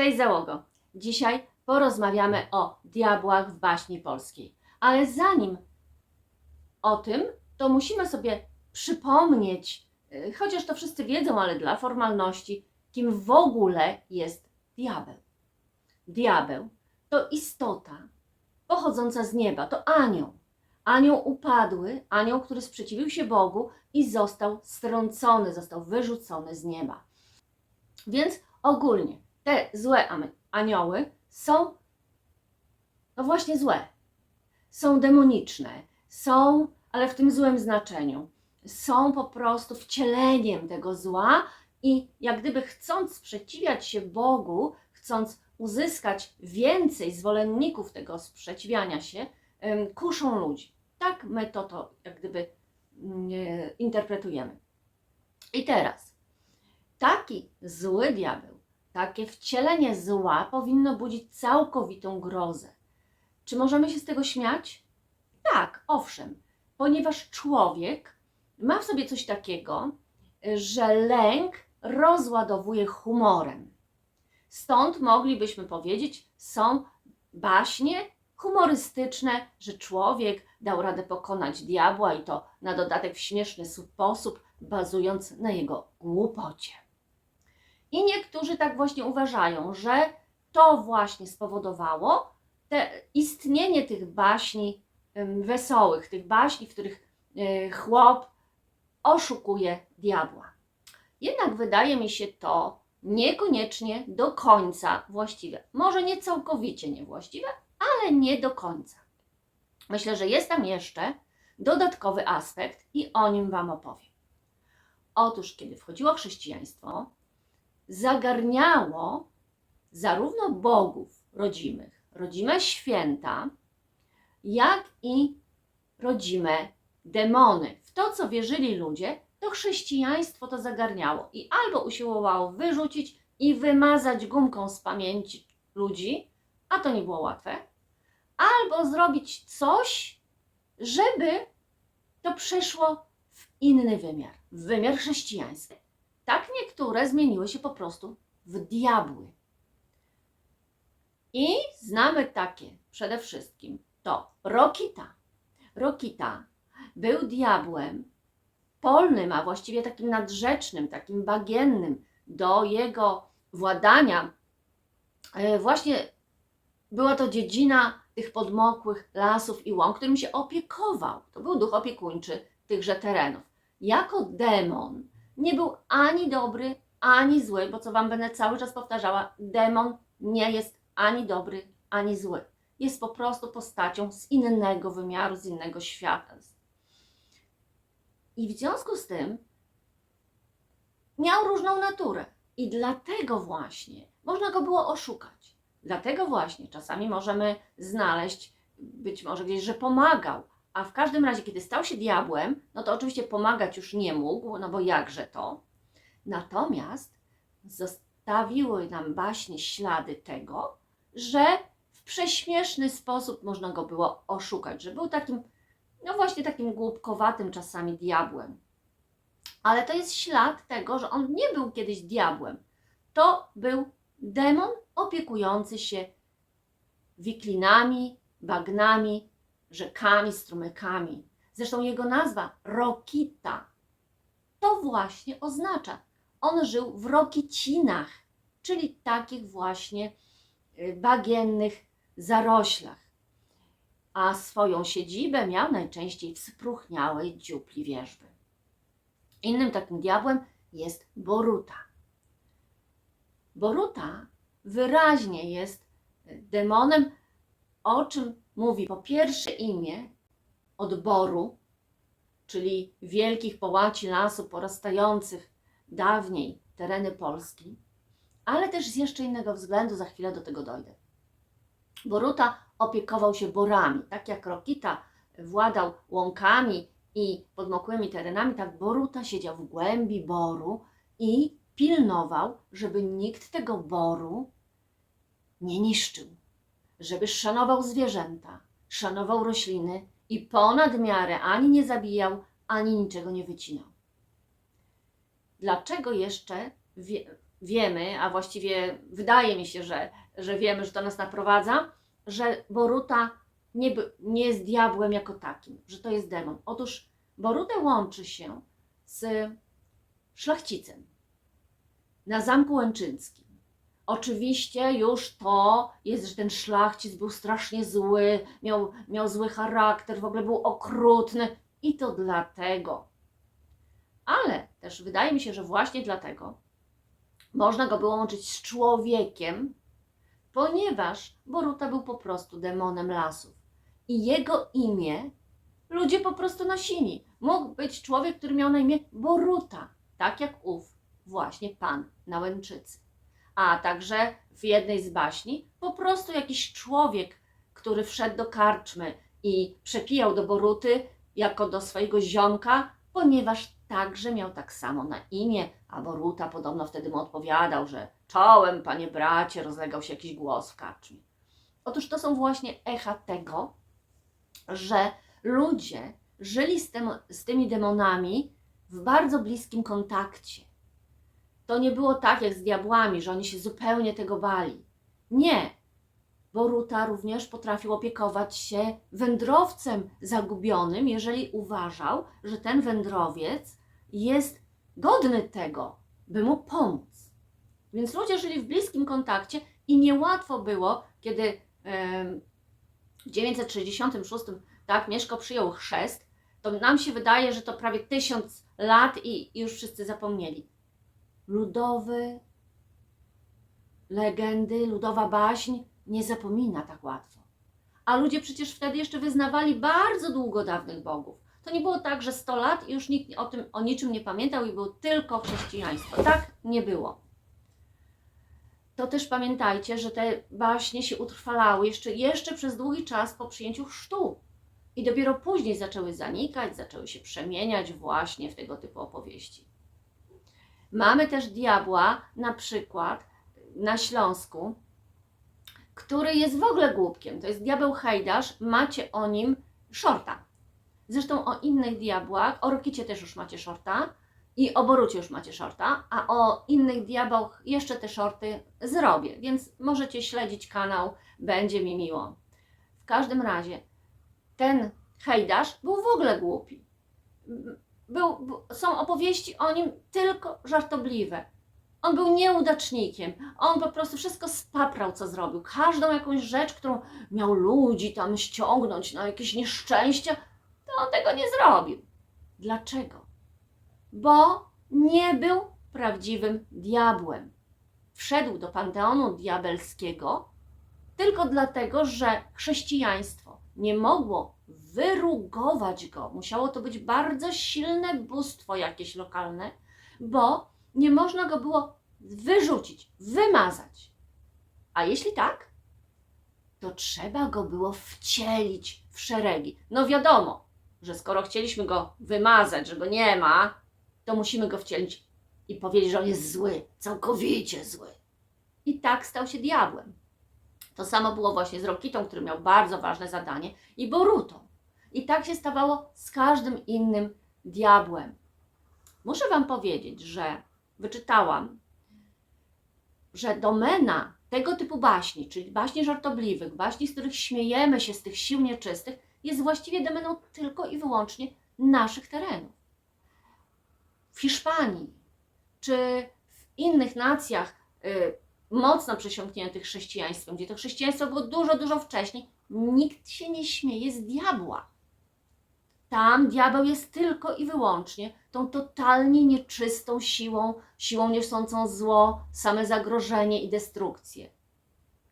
Cześć załogo! Dzisiaj porozmawiamy o diabłach w baśni polskiej. Ale zanim o tym, to musimy sobie przypomnieć, y, chociaż to wszyscy wiedzą, ale dla formalności, kim w ogóle jest diabeł. Diabeł to istota pochodząca z nieba, to anioł. Anioł upadły, anioł, który sprzeciwił się Bogu i został strącony, został wyrzucony z nieba. Więc ogólnie te złe anioły są, no właśnie złe. Są demoniczne, są, ale w tym złym znaczeniu. Są po prostu wcieleniem tego zła i jak gdyby chcąc sprzeciwiać się Bogu, chcąc uzyskać więcej zwolenników tego sprzeciwiania się, kuszą ludzi. Tak my to, to jak gdyby mm, interpretujemy. I teraz, taki zły diabeł, takie wcielenie zła powinno budzić całkowitą grozę. Czy możemy się z tego śmiać? Tak, owszem, ponieważ człowiek ma w sobie coś takiego, że lęk rozładowuje humorem. Stąd moglibyśmy powiedzieć, są baśnie humorystyczne, że człowiek dał radę pokonać diabła i to na dodatek w śmieszny sposób, bazując na jego głupocie. I niektórzy tak właśnie uważają, że to właśnie spowodowało te istnienie tych baśni wesołych, tych baśni, w których e, chłop oszukuje diabła. Jednak wydaje mi się to niekoniecznie do końca właściwe. Może nie całkowicie niewłaściwe, ale nie do końca. Myślę, że jest tam jeszcze dodatkowy aspekt i o nim Wam opowiem. Otóż, kiedy wchodziło chrześcijaństwo, zagarniało zarówno bogów rodzimych, rodzime święta, jak i rodzime demony. W to, co wierzyli ludzie, to chrześcijaństwo to zagarniało i albo usiłowało wyrzucić i wymazać gumką z pamięci ludzi, a to nie było łatwe, albo zrobić coś, żeby to przeszło w inny wymiar, w wymiar chrześcijański. Tak niektóre zmieniły się po prostu w diabły. I znamy takie przede wszystkim to Rokita. Rokita był diabłem polnym, a właściwie takim nadrzecznym, takim bagiennym do jego władania. E, Właśnie była to dziedzina tych podmokłych lasów i łąk, którym się opiekował. To był duch opiekuńczy tychże terenów. Jako demon nie był ani dobry, ani zły, bo co Wam będę cały czas powtarzała, demon nie jest ani dobry, ani zły. Jest po prostu postacią z innego wymiaru, z innego świata. I w związku z tym miał różną naturę. I dlatego właśnie można go było oszukać. Dlatego właśnie czasami możemy znaleźć, być może gdzieś, że pomagał, a w każdym razie, kiedy stał się diabłem, no to oczywiście pomagać już nie mógł, no bo jakże to. Natomiast zostawiły nam baśnie ślady tego, że w prześmieszny sposób można go było oszukać, że był takim, no właśnie takim głupkowatym czasami diabłem. Ale to jest ślad tego, że on nie był kiedyś diabłem. To był demon opiekujący się wiklinami, bagnami, rzekami, strumykami. Zresztą jego nazwa Rokita to właśnie oznacza. On żył w Rokicinach, czyli takich właśnie y, bagiennych zaroślach. A swoją siedzibę miał najczęściej w spróchniałej dziupli wierzby. Innym takim diabłem jest Boruta. Boruta wyraźnie jest demonem, o czym mówi po pierwsze imię od Boru, czyli wielkich połaci lasu porastających dawniej tereny Polski, ale też z jeszcze innego względu, za chwilę do tego dojdę. Boruta opiekował się borami, tak jak Rokita władał łąkami i podmokłymi terenami, tak Boruta siedział w głębi boru i pilnował, żeby nikt tego boru nie niszczył, żeby szanował zwierzęta, szanował rośliny i ponad miarę ani nie zabijał, ani niczego nie wycinał. Dlaczego jeszcze wie, wiemy, a właściwie wydaje mi się, że, że wiemy, że to nas naprowadza, że Boruta nie, nie jest diabłem jako takim, że to jest demon. Otóż Borutę łączy się z szlachcicem na Zamku Łęczyńskim. Oczywiście już to jest, że ten szlachcic był strasznie zły, miał, miał zły charakter, w ogóle był okrutny i to dlatego. Ale też wydaje mi się, że właśnie dlatego można go było łączyć z człowiekiem, ponieważ Boruta był po prostu demonem lasów. I jego imię ludzie po prostu nosili. Mógł być człowiek, który miał na imię Boruta, tak jak ów właśnie pan na Łęczycy. A także w jednej z baśni po prostu jakiś człowiek, który wszedł do karczmy i przepijał do Boruty jako do swojego ziomka, ponieważ także miał tak samo na imię, a Boruta podobno wtedy mu odpowiadał, że czołem, panie bracie, rozlegał się jakiś głos w karczmie. Otóż to są właśnie echa tego, że ludzie żyli z, tym, z tymi demonami w bardzo bliskim kontakcie. To nie było tak jak z diabłami, że oni się zupełnie tego bali. Nie. Boruta również potrafił opiekować się wędrowcem zagubionym, jeżeli uważał, że ten wędrowiec jest godny tego, by mu pomóc. Więc ludzie żyli w bliskim kontakcie i niełatwo było, kiedy w 966 tak, Mieszko przyjął chrzest, to nam się wydaje, że to prawie tysiąc lat i już wszyscy zapomnieli. Ludowy, legendy, ludowa baśń nie zapomina tak łatwo. A ludzie przecież wtedy jeszcze wyznawali bardzo długo dawnych bogów. To nie było tak, że 100 lat i już nikt o tym, o niczym nie pamiętał i było tylko chrześcijaństwo. Tak nie było. To też pamiętajcie, że te baśnie się utrwalały jeszcze, jeszcze przez długi czas po przyjęciu chrztu. I dopiero później zaczęły zanikać, zaczęły się przemieniać właśnie w tego typu opowieści. Mamy też diabła, na przykład na Śląsku, który jest w ogóle głupkiem. To jest diabeł Hejdasz, macie o nim shorta. Zresztą o innych diabłach, o Rokicie też już macie shorta i o Borucie już macie shorta, a o innych diabłach jeszcze te shorty zrobię, więc możecie śledzić kanał, będzie mi miło. W każdym razie, ten Hejdasz był w ogóle głupi. Był, są opowieści o nim tylko żartobliwe. On był nieudacznikiem. On po prostu wszystko spaprał, co zrobił. Każdą jakąś rzecz, którą miał ludzi tam ściągnąć na jakieś nieszczęścia, to on tego nie zrobił. Dlaczego? Bo nie był prawdziwym diabłem. Wszedł do panteonu diabelskiego tylko dlatego, że chrześcijaństwo nie mogło wyrugować go. Musiało to być bardzo silne bóstwo jakieś lokalne, bo nie można go było wyrzucić, wymazać. A jeśli tak, to trzeba go było wcielić w szeregi. No wiadomo, że skoro chcieliśmy go wymazać, że go nie ma, to musimy go wcielić i powiedzieć, że on jest zły, całkowicie zły. I tak stał się diabłem. To samo było właśnie z Rokitą, który miał bardzo ważne zadanie, i Borutą. I tak się stawało z każdym innym diabłem. Muszę Wam powiedzieć, że wyczytałam, że domena tego typu baśni, czyli baśni żartobliwych, baśni, z których śmiejemy się z tych sił nieczystych, jest właściwie domeną tylko i wyłącznie naszych terenów. W Hiszpanii czy w innych nacjach y, mocno przesiąkniętych chrześcijaństwem, gdzie to chrześcijaństwo było dużo, dużo wcześniej, nikt się nie śmieje z diabła. Tam diabeł jest tylko i wyłącznie tą totalnie nieczystą siłą, siłą niosącą zło, same zagrożenie i destrukcję.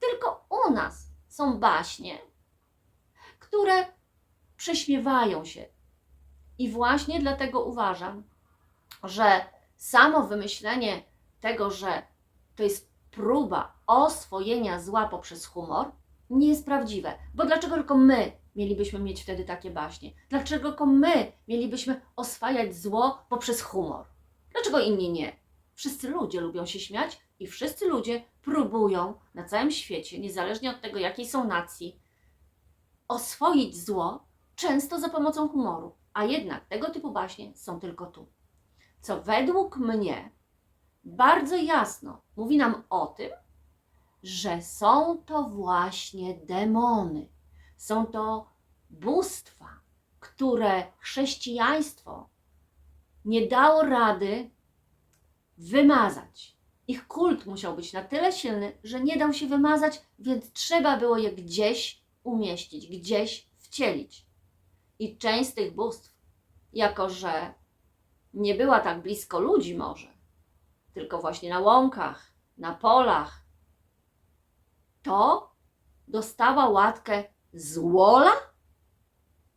Tylko u nas są baśnie, które prześmiewają się. I właśnie dlatego uważam, że samo wymyślenie tego, że to jest próba oswojenia zła poprzez humor, nie jest prawdziwe. Bo dlaczego tylko my mielibyśmy mieć wtedy takie baśnie? Dlaczego tylko my mielibyśmy oswajać zło poprzez humor? Dlaczego inni nie? Wszyscy ludzie lubią się śmiać i wszyscy ludzie próbują na całym świecie, niezależnie od tego, jakiej są nacji, oswoić zło, często za pomocą humoru. A jednak tego typu baśnie są tylko tu. Co według mnie bardzo jasno mówi nam o tym, że są to właśnie demony. Są to bóstwa, które chrześcijaństwo nie dało rady wymazać. Ich kult musiał być na tyle silny, że nie dał się wymazać, więc trzeba było je gdzieś umieścić, gdzieś wcielić. I część z tych bóstw, jako że nie była tak blisko ludzi może, tylko właśnie na łąkach, na polach, to dostała łatkę z łola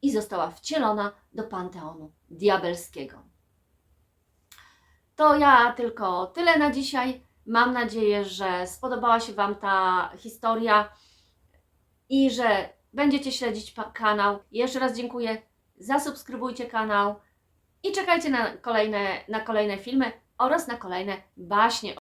i została wcielona do panteonu diabelskiego. To ja tylko tyle na dzisiaj. Mam nadzieję, że spodobała się Wam ta historia i że będziecie śledzić kanał. Jeszcze raz dziękuję. Zasubskrybujcie kanał i czekajcie na kolejne, na kolejne filmy oraz na kolejne baśnie